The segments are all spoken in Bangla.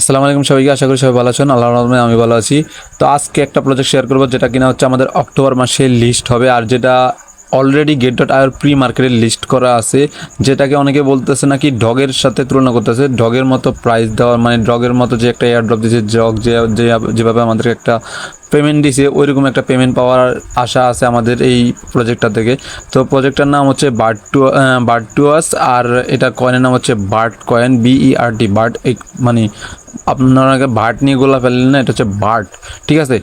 আসসালামু আলাইকুম সবাইকে, আশা করি সবাই ভালো আছেন। আল্লাহর রহমতে আমি ভালো আছি। তো আজকে একটা প্রজেক্ট শেয়ার করব, যেটা কিনা হচ্ছে আমাদের অক্টোবর মাসে লিস্ট হবে, আর যেটা অলরেডি গেট ডট আয়ের প্রি মার্কেটে লিস্ট করা আছে, যেটাকে অনেকে বলতেছে নাকি ডগের সাথে তুলনা করতেছে। ডগের মতো প্রাইস দেওয়ার মানে ডগের মতো যে একটা এয়ার ড্রপ দিয়েছে জগ যে, যেভাবে আমাদেরকে একটা পেমেন্ট দিছে, ওইরকম একটা পেমেন্ট পাওয়ার আশা আছে আমাদের এই প্রজেক্টটা থেকে। তো প্রজেক্টটার নাম হচ্ছে bird to bird to us আর এটা কয়েনের নাম হচ্ছে bird coin B E R T bird মানে আপনারা বার্ড নিয়ে গোলা ফেললেন না এটা হচ্ছে বার্ড ঠিক আছে?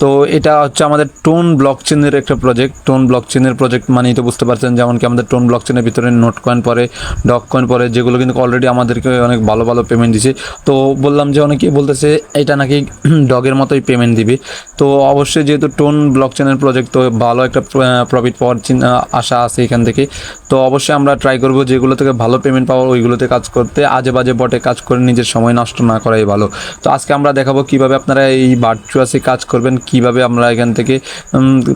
তো এটা হচ্ছে আমাদের টোন ব্লক চেনের একটা প্রজেক্ট টোন ব্লক চেনের প্রজেক্ট মানেই তো বুঝতে পারছেন, যেমন কি আমাদের টোন ব্লক চেনের ভিতরে নোট কয়েন পরে, ডক কয়েন পরে, যেগুলো কিন্তু অলরেডি আমাদেরকে অনেক ভালো ভালো পেমেন্ট দিছে। তো বললাম যে অনেকেই বলতেছে, এটা নাকি ডগের মতোই পেমেন্ট দিবে? তো অবশ্যই যেহেতু টোন ব্লক চেনের প্রজেক্ট তো ভালো একটা প্রফিট পাওয়ার আশা আছে এখান থেকে। তো অবশ্যই আমরা ট্রাই করব যেগুলো থেকে ভালো পেমেন্ট পাওয়ার ওইগুলোতে কাজ করতে আজে বাজে বটে কাজ করে নিজের সময় নষ্ট না করাই ভালো। তো আজকে আমরা দেখাবো কীভাবে আপনারা এই ভার্চুয়াসে কাজ করবেন কীভাবে আমরা এখান থেকে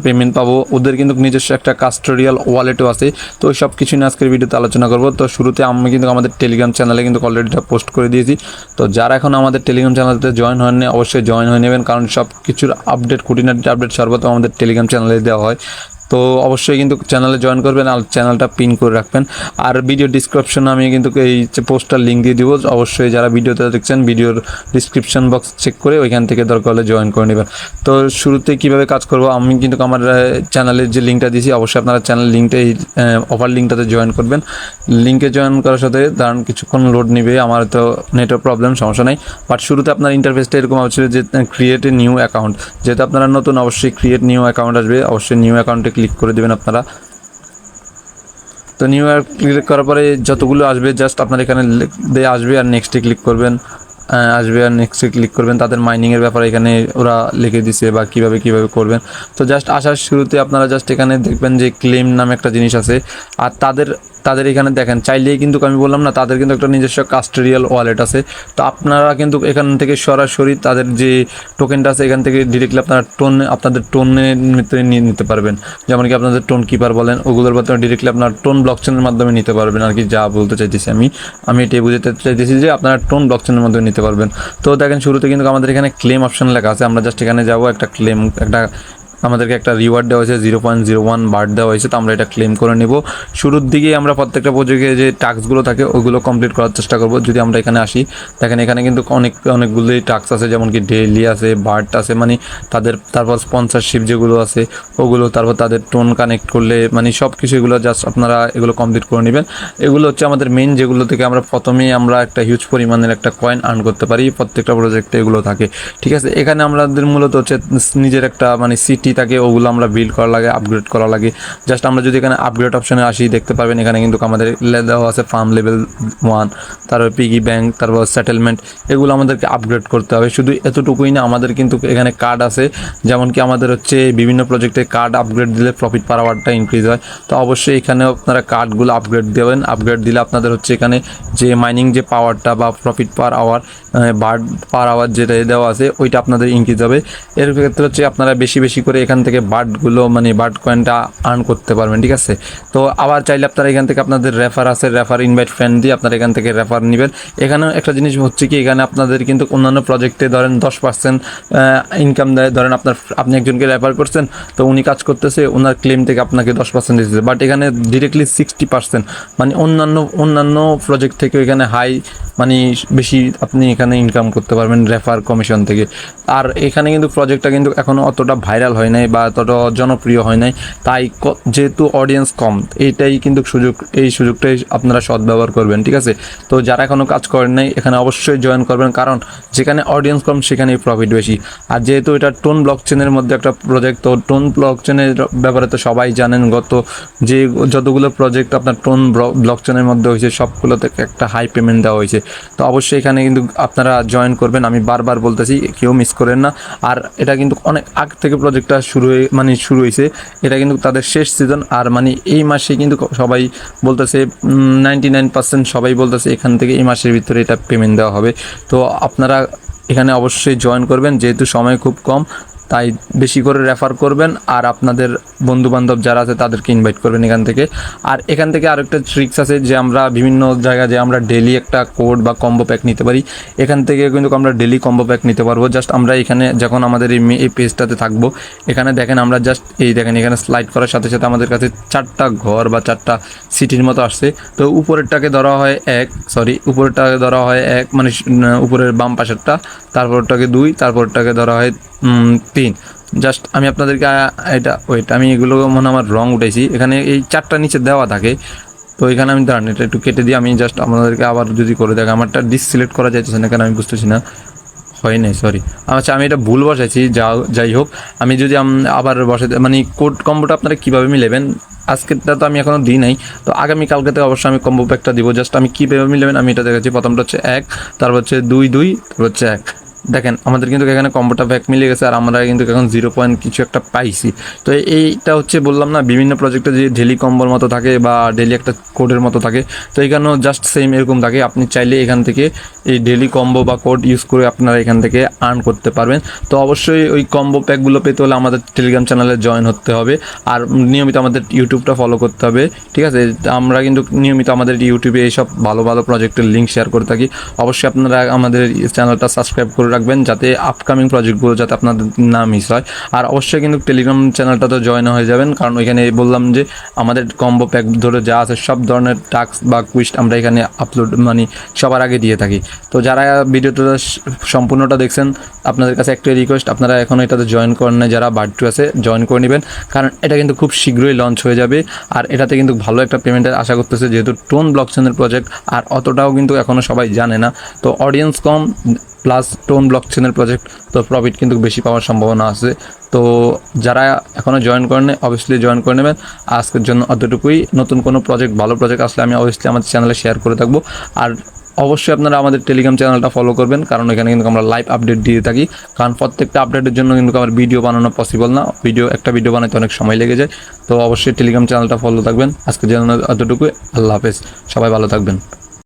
পেমেন্ট পাবো। ওদের কিন্তু নিজস্ব একটা কাস্টোরিয়াল ওয়ালেটও আছে। তো সব কিছু নিয়ে আজকের ভিডিওতে আলোচনা করব। তো শুরুতে আমি কিন্তু আমাদের টেলিগ্রাম চ্যানেলে কিন্তু অলরেডিটা পোস্ট করে দিয়েছি। তো যারা এখন আমাদের টেলিগ্রাম চ্যানেলতে জয়েন হয়নি অবশ্যই জয়েন হয়ে নেবেন। কারণ সব কিছুর আপডেট খুঁটিনাটি আপডেট সর্বত আমাদের টেলিগ্রাম চ্যানেলে দেওয়া হয়। তো অবশ্যই কিন্তু চ্যানেলে জয়েন করবেন আর চ্যানেলটা পিন করে রাখবেন। আর ভিডিও ডিসক্রিপশনে আমি কিন্তু এই পোস্টার লিঙ্ক দিয়ে দিব, অবশ্যই যারা ভিডিওতে দেখছেন ভিডিওর ডিসক্রিপশন বক্স চেক করে ওইখান থেকে দরকার হলে জয়েন করে নেবেন। তো শুরুতে কীভাবে কাজ করব? আমি কিন্তু আমার চ্যানেলের যে লিঙ্কটা দিয়েছি, অবশ্যই আপনারা চ্যানেল লিঙ্কটা এই অফার লিঙ্কটাতে জয়েন করবেন। লিঙ্কে জয়েন করার সাথে দাঁড়ান কিছুক্ষণ লোড নেবে, আমার তো নেটওয়ার্ক প্রবলেম সমস্যা নেই। বাট শুরুতে আপনার ইন্টারফেসটা এরকম হচ্ছিল যে ক্রিয়েট এ নিউ অ্যাকাউন্ট যেহেতু আপনারা নতুন, অবশ্যই ক্রিয়েট নিউ অ্যাকাউন্ট আসবে। অবশ্যই নিউ অ্যাকাউন্টে ক্লিক করে দেবেন আপনারা। তো নিউ ইয়ার ক্লিক করার পরে যতগুলো আসবে জাস্ট আপনার এখানে দিয়ে আসবে আর নেক্সটে ক্লিক করবেন। আসবে আর নেক্সটে ক্লিক করবেন। তাদের মাইনিংয়ের ব্যাপারে এখানে ওরা লিখে দিছে বা কীভাবে কীভাবে করবেন। তো জাস্ট আসার শুরুতে আপনারা জাস্ট এখানে দেখবেন যে ক্লেম নামে একটা জিনিস আছে। আর তাদের তাদের এখানে দেখেন, চাইলেই কিন্তু আমি বললাম না, তাদের কিন্তু একটা নিজস্ব কাস্টোরিয়াল ওয়ালেট আছে। তো আপনারা কিন্তু এখান থেকে সরাসরি তাদের যে টোকেনটা আছে, এখান থেকে ডিরেক্টলি আপনারা টোন আপনাদের ভিতরে নিয়ে নিতে পারবেন। যেমন কি আপনাদের টোন কিপার বলেন, ওগুলোর মাধ্যমে ডিরেক্টলি আপনার টোন ব্লকচেনের মাধ্যমে নিতে পারবেন। আর কি যা বলতে চাইতেছি আমি আমি এটাই বুঝতে চাইতেছি যে আপনারা টোন ব্লকচেনের মাধ্যমে নিতে পারবেন। তো দেখেন, শুরুতে কিন্তু আমাদের এখানে ক্লেম অপশন লেখা আছে। আমরা জাস্ট এখানে যাব, একটা ক্লেম একটা আমাদেরকে একটা রিওয়ার্ড দেওয়া হয়েছে zero point zero one bird দেওয়া হয়েছে, তো আমরা এটা ক্লেম করে নেব। শুরুর দিকেই আমরা প্রত্যেকটা প্রজেক্টে যে টাস্কগুলো থাকে, ওগুলো কমপ্লিট করার চেষ্টা করব। যদি আমরা এখানে আসি, দেখেন এখানে কিন্তু অনেক অনেকগুলোই টাস্ক আছে, যেমন কি ডেইলি আছে বার্ড আছে মানে তাদের, তারপর স্পন্সরশিপ যেগুলো আছে, ওগুলো, তারপর তাদের টোন কানেক্ট করলে মানে সব কিছু এগুলো জাস্ট আপনারা এগুলো কমপ্লিট করে নেবেন। এগুলো হচ্ছে আমাদের মেন যেগুলো থেকে আমরা প্রথমেই আমরা একটা হিউজ পরিমাণের একটা কয়েন আর্ন করতে পারি, প্রত্যেকটা প্রজেক্টে এগুলো থাকে। ঠিক আছে? এখানে আমাদের মূলত হচ্ছে নিজের একটা মানে সিটি থাকে, ওগুলো আমরা বিল্ড করা লাগে আপগ্রেড করা লাগে। জাস্ট আমরা যদি এখানে আপগ্রেড অপশনে আসি, দেখতে পারবেন এখানে কিন্তু আমাদের দেওয়া আছে ফার্ম লেভেল ওয়ান তারপর পিগি ব্যাংক তারপর সেটেলমেন্ট এগুলো আমাদেরকে আপগ্রেড করতে হবে। শুধু এতটুকুই না, আমাদের কিন্তু এখানে কার্ড আছে। যেমন কি আমাদের হচ্ছে বিভিন্ন প্রজেক্টে কার্ড আপগ্রেড দিলে প্রফিট পার আওয়ারটা ইনক্রিজ হয়। তো অবশ্যই এখানে আপনারা কার্ডগুলো আপগ্রেড দেবেন। আপগ্রেড দিলে আপনাদের হচ্ছে এখানে যে মাইনিং যে পাওয়ারটা বা profit per hour bird per hour যেটা দেওয়া আছে, ওইটা আপনাদের ইনক্রিজ হবে। এর ক্ষেত্রে হচ্ছে আপনারা বেশি বেশি করে এখান থেকে বার্ডগুলো মানে বার্ড কয়েনটা আর্ন করতে পারবেন, ঠিক আছে? তো আবার চাইলে আপনারা এখান থেকে আপনাদের রেফার আছে রেফার ইনভাইট ফ্রেন্ড দিয়ে আপনারা এখান থেকে রেফার নেবেন। এখানে একটা জিনিস হচ্ছে কি, এখানে আপনাদের কিন্তু অন্যান্য প্রজেক্টে ধরেন দশ পার্সেন্ট ইনকাম দেয়। ধরেন আপনার আপনি একজনকে রেফার করছেন, তো উনি কাজ করতেছে, ওনার ক্লেম থেকে আপনাকে দশ পার্সেন্ট দিতেছে। বাট এখানে ডিরেক্টলি সিক্সটি পার্সেন্ট মানে অন্যান্য অন্যান্য প্রজেক্ট থেকে এখানে হাই মানে বেশি আপনি এখানে ইনকাম করতে পারবেন রেফার কমিশন থেকে। আর এখানে কিন্তু প্রজেক্টটা কিন্তু এখনও অতটা ভাইরাল হয় নাই বা অতটা জনপ্রিয় হয় নাই, তাই যেহেতু অডিয়েন্স কম, এইটাই কিন্তু সুযোগ, এই সুযোগটাই আপনারা সদ্ব্যবহার করবেন, ঠিক আছে? তো যারা এখনও কাজ করেন নাই, এখানে অবশ্যই জয়েন করবেন, কারণ যেখানে অডিয়েন্স কম, সেখানেই প্রফিট বেশি। আর যেহেতু এটা টোন ব্লক চেনের মধ্যে একটা প্রজেক্ট তো টোন ব্লক চেনের ব্যাপারে তো সবাই জানেন, গত যে যতগুলো প্রজেক্ট আপনার টোন ব্লক চেনের মধ্যে হয়েছে, সবগুলোতে একটা হাই পেমেন্ট দেওয়া হয়েছে। তো অবশ্যই এখানে কিন্তু আপনারা জয়েন করবেন, আমি বারবার বলতেছি, কেউ মিস করেন না। আর এটা কিন্তু অনেক আগ থেকে প্রজেক্টটা শুরু হয়ে মানে শুরু হয়েছে এটা কিন্তু তাদের শেষ সিজন আর মানে এই মাসে কিন্তু সবাই বলতেছে নাইনটি নাইন পার্সেন্ট সবাই বলতেছে এখান থেকে এই মাসের ভিতরে এটা পেমেন্ট দেওয়া হবে। তো আপনারা এখানে অবশ্যই জয়েন করবেন, যেহেতু সময় খুব কম। তাই বেশি করে রেফার করবেন আর আপনাদের বন্ধু বান্ধব যারা আছে তাদেরকে ইনভাইট করবেন এখান থেকে। আর এখান থেকে আরেকটা ট্রিক্স আছে যে আমরা বিভিন্ন জায়গায় যে আমরা ডেলি একটা কোড বা কম্বো প্যাক নিতে পারি, এখান থেকে কিন্তু আমরা ডেলি কম্বো প্যাক নিতে পারব। জাস্ট আমরা এখানে যখন আমাদের এই এই পেজটাতে থাকব, এখানে দেখেন আমরা জাস্ট এই দেখেন এখানে স্লাইড করার সাথে সাথে আমাদের কাছে চারটা ঘর বা চারটা সিটির মতো আসছে। তো উপরেরটাকে ধরা হয় এক সরি উপরেরটাকে ধরা হয় এক মানে উপরের বাম পাশেরটা, তারপরটাকে দুই, তারপরটাকে ধরা হয় তিন। জাস্ট আমি আপনাদেরকে এটা ওয়েট আমি এগুলো মনে আমার রং উঠেছি এখানে এই চারটা নিচে দেওয়া থাকে। তো এখানে আমি দাঁড়ান, এটা একটু কেটে দিই। আমি জাস্ট আপনাদেরকে আবার যদি করে দেখ আমারটা ডিসিলেক্ট করা যাইতেছে না, কেন আমি বুঝতেছি না। হয় নাই সরি আচ্ছা আমি এটা ভুল বসাইছি, যা, যাই হোক। আমি যদি আবার বসাতে মানে কোড কম্বোটা আপনারা কীভাবে মিলেবেন? আজকেরটা তো আমি এখনও দিই নাই। তো আগামী কালকেতে অবশ্যই আমি কম্বো প্যাকটা দিব। জাস্ট আমি কীভাবে মিলেবেন, আমি এটা দেখাচ্ছি। প্রথমটা হচ্ছে এক, তারপর হচ্ছে দুই দুই, তারপর হচ্ছে এক। দেখেন, আমাদের কিন্তু এখানে কম্বোটা ব্যাক মিলে গেছে আর আমরা কিন্তু এখন জিরো পয়েন্ট কিছু একটা পাইছি। তো এইটা হচ্ছে বললাম না, বিভিন্ন প্রজেক্টে যে ডেলি কম্বোর মতো থাকে বা ডেলি একটা কোডের মতো থাকে, তো এখানেও জাস্ট সেম এরকম থাকে। আপনি চাইলে এখান থেকে এই ডেলি কম্বো বা কোড ইউজ করে আপনারা এখান থেকে আর্ন করতে পারবেন। তো অবশ্যই ওই কম্বো প্যাকগুলো পেতে হলে আমাদের টেলিগ্রাম চ্যানেলে জয়েন হতে হবে। আর নিয়মিত আমাদের ইউটিউবটা ফলো করতে হবে, ঠিক আছে? আমরা কিন্তু নিয়মিত আমাদের ইউটিউবে এইসব ভালো ভালো প্রজেক্টের লিঙ্ক শেয়ার করে থাকি। অবশ্যই আপনারা আমাদের চ্যানেলটা সাবস্ক্রাইব করে রাখবেন যাতে আপকামিং প্রজেক্টগুলো যাতে আপনাদের না মিস হয়। আর অবশ্যই কিন্তু টেলিগ্রাম চ্যানেলটা তো জয়েন হয়ে যাবেন, কারণ ওইখানে বললাম যে আমাদের কম্বো প্যাক ধরে যা আছে সব ধরনের টাস্ক বা কুইস্ট আমরা এখানে আপলোড মানে সবার আগে দিয়ে থাকি। তো যারা ভিডিওটা সম্পূর্ণটা দেখছেন, আপনাদের কাছে একটাই রিকোয়েস্ট আপনারা এখন এটাতে জয়েন করেন না যারা বার্থ আছে জয়েন করে নেবেন, কারণ এটা কিন্তু খুব শীঘ্রই লঞ্চ হয়ে যাবে। আর এটাতে কিন্তু ভালো একটা পেমেন্টের আশা করতেছে, যেহেতু টোন ব্লকচেনের প্রজেক্ট আর অতটাও কিন্তু এখনও সবাই জানে না। তো অডিয়েন্স কম প্লাস টোন ব্লক চেনের প্রজেক্ট, তো প্রফিট কিন্তু বেশি পাওয়ার সম্ভাবনা আছে। তো যারা এখনও জয়েন করেন অবভিয়াসলি জয়েন করে নেবেন। আজকের জন্য অতটুকুই। নতুন কোনো প্রজেক্ট ভালো প্রজেক্ট আসলে আমি অবভিয়াসলি আমাদের চ্যানেলে শেয়ার করে থাকব। আর অবশ্যই আপনারা আমাদের টেলিগ্রাম চ্যানেলটা ফলো করবেন, কারণ এখানে কিন্তু আমরা লাইভ আপডেট দিয়ে থাকি। কারণ প্রত্যেকটা আপডেটের জন্য কিন্তু আমার ভিডিও বানানো পসিবল না। ভিডিও একটা ভিডিও বানাতে অনেক সময় লেগে যায়। তো অবশ্যই টেলিগ্রাম চ্যানেলটা ফলো থাকবেন। আজকের জন্য অতটুকুই। আল্লাহ হাফেজ। সবাই ভালো থাকবেন।